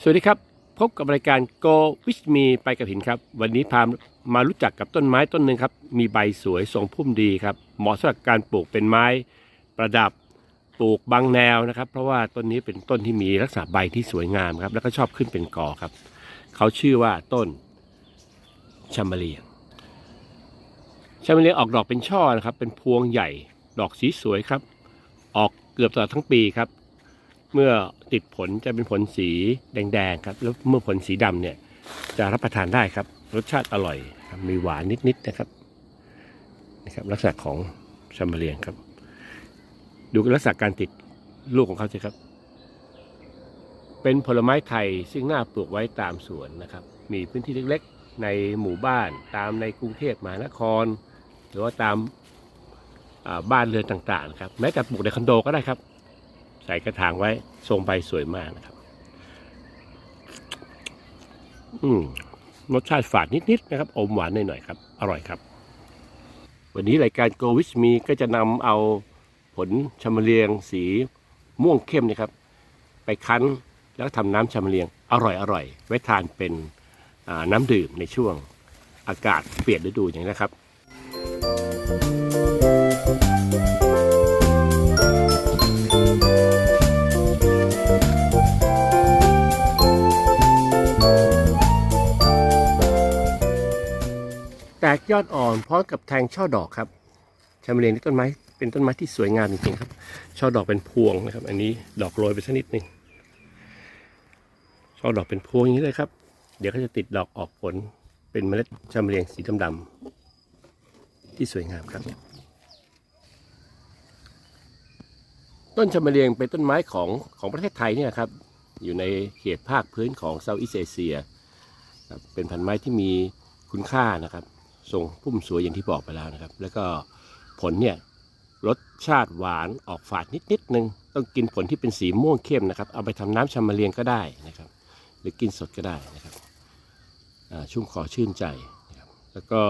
สวัสดีครับ พบกับรายการ Go with me ไปกับหินครับ วันนี้พามารู้จักกับต้นไม้ต้นหนึ่งครับ มีใบสวยทรงพุ่มดีครับ เหมาะสำหรับการปลูกเป็นไม้ประดับปลูกบางแนวนะครับ เพราะว่าต้นนี้เป็นต้นที่มีลักษณะใบที่สวยงามครับ แล้วก็ชอบขึ้นเป็นกอครับ เขาชื่อว่าต้นชัมเบเลียงชัมเบเลียงออกดอกเป็นช่อนะครับ เป็นพวงใหญ่ ดอกสีสวยครับ ออกเกือบตลอดทั้งปีครับ เมื่อติดผลจะเป็นผลสีแดงๆครับ แล้วเมื่อผลสีดำเนี่ยจะรับประทานได้ครับ รสชาติอร่อยครับมีหวานนิดๆนะครับนะครับ ลักษณะของชัมเบลียงครับ ดูลักษณะการติดลูกของเขาสิครับ เป็นผลไม้ไทยซึ่งน่าปลูกไว้ตามสวนนะครับ มีพื้นที่เล็กๆ ในหมู่บ้านตามในกรุงเทพมหานคร หรือว่าตามบ้านเรือนต่างๆครับแม้แต่ปลูกในคอนโดก็ได้ครับ ใส่กระถางไว้ทรงใบสวยมากนะครับ อืมรสชาติฝาดนิดๆนะครับ อมหวานหน่อยๆครับ อร่อยครับ วันนี้รายการ Go With Me ก็จะนำเอาผลชมเลียงสีม่วงเข้มนะครับ ไปคั้นแล้วทำน้ำชมเลียงอร่อยๆไว้ทานเป็นน้ำดื่มในช่วงอากาศเปลี่ยนฤดูอย่างนี้นะครับ กยอดอ่อนพร้อมกับแทงช่อดอกครับชมเลียงนี่ต้นไม้เป็นต้นไม้ที่สวยงามจริงๆครับ ช่อดอกเป็นพวงนะครับ อันนี้ดอกโรยไปสักนิดหนึ่งช่อดอกเป็นพวงอย่างนี้เลยครับ เดี๋ยวก็จะติดดอกออกผลเป็นเมล็ดชมเลียงสีดำๆที่สวยงามครับ ต้นชมเลียงเป็นต้นไม้ของของประเทศไทยเนี่ยครับ อยู่ในเขตภาคพื้นของเซาท์อีสเอเชียเป็นพันธุ์ไม้ที่มีคุณค่านะครับ ทรงพุ่มสวยอย่างที่บอกไปแล้วนะครับ แล้วก็ผลเนี่ยรสชาติหวานออกฝาดนิดนิดนึง ต้องกินผลที่เป็นสีม่วงเข้มนะครับ เอาไปทำน้ำชามะเลียงก็ได้นะครับ หรือกินสดก็ได้นะครับชุ่มคอชื่นใจนะครับ แล้วก็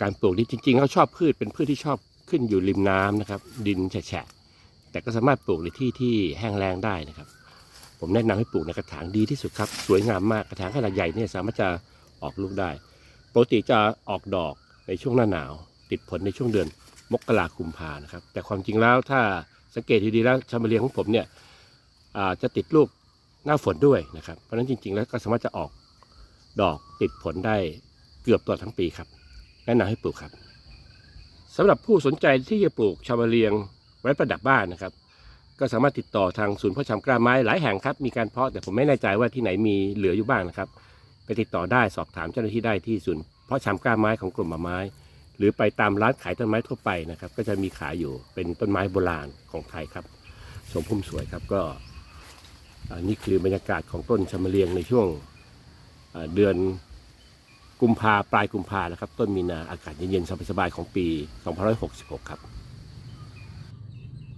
การปลูกนี่จริงๆเขาชอบพืชเป็นพืชที่ชอบขึ้นอยู่ริมน้ำนะครับ ดินแฉะแต่ก็สามารถปลูกในที่ที่แห้งแล้งได้นะครับ ผมแนะนำให้ปลูกในกระถางดีที่สุดครับ สวยงามมากกระถางขนาดใหญ่เนี่ยสามารถจะออกลูกได้ ปกติจะออกดอกในช่วงหน้าหนาว ติดผลในช่วงเดือนมกราคมพานะครับ แต่ความจริงแล้วถ้าสังเกตดีๆแล้วชามะเลียงของผมเนี่ยจะติดลูกหน้าฝนด้วยนะครับ เพราะฉะนั้นจริง ๆ แล้วก็สามารถจะออกดอกติดผลได้เกือบตลอดทั้งปีครับแนะนำให้ปลูกครับสำหรับผู้สนใจที่จะปลูกชามะเลียงไว้ประดับบ้านนะครับ ก็สามารถติดต่อทางศูนย์เพาะชำกล้าไม้หลายแห่งครับมีการเพาะแต่ผมไม่แน่ใจว่าที่ไหนมีเหลืออยู่บ้างนะครับ ไปติดต่อได้สอบถามเจ้าหน้าที่ได้ที่ศูนย์เพาะชำกล้าไม้ของกลุ่มป่าไม้ หรือไปตามร้านขายต้นไม้ทั่วไปนะครับ ก็จะมีขายอยู่เป็นต้นไม้โบราณของไทยครับชมพุ่มสวยครับก็อันนี้คือบรรยากาศของต้นชมเลียงในช่วงเดือนกุมภาปลายกุมภานะครับ ต้นมีนาอากาศเย็นๆสบายๆของปี 2566 ครับ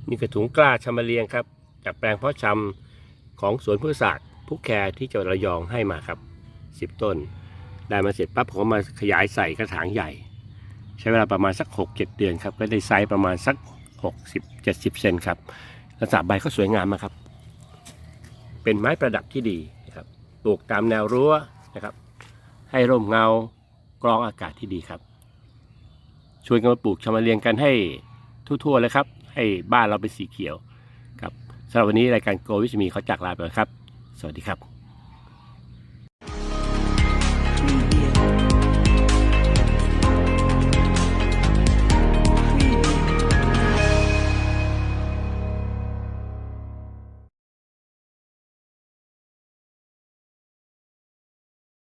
นี่กระถุงกล้าชมเลียงครับ จากแปลงเพาะชำของสวนพืชศาสตร์ผู้แคร์ที่จังหวัดระยองให้มาครับ 10 ต้น ได้มาเสร็จปั๊บผมก็มาขยายใส่กระถางใหญ่ ใช้เวลาประมาณสัก 6-7 เดือนครับ ก็ได้ไซส์ประมาณสัก 60-70 เซนครับลักษณะใบก็สวยงามมากครับ เป็นไม้ประดับที่ดีนะครับปลูกตามแนวรั้วนะครับ ให้ร่มเงากรองอากาศที่ดีครับ ชวนกันมาปลูกชมะเลียงกันให้ทั่วๆเลยครับ ให้บ้านเราเป็นสีเขียวครับสำหรับวันนี้รายการโกวิชมีเขาจากลาไปแล้วครับ สวัสดีครับ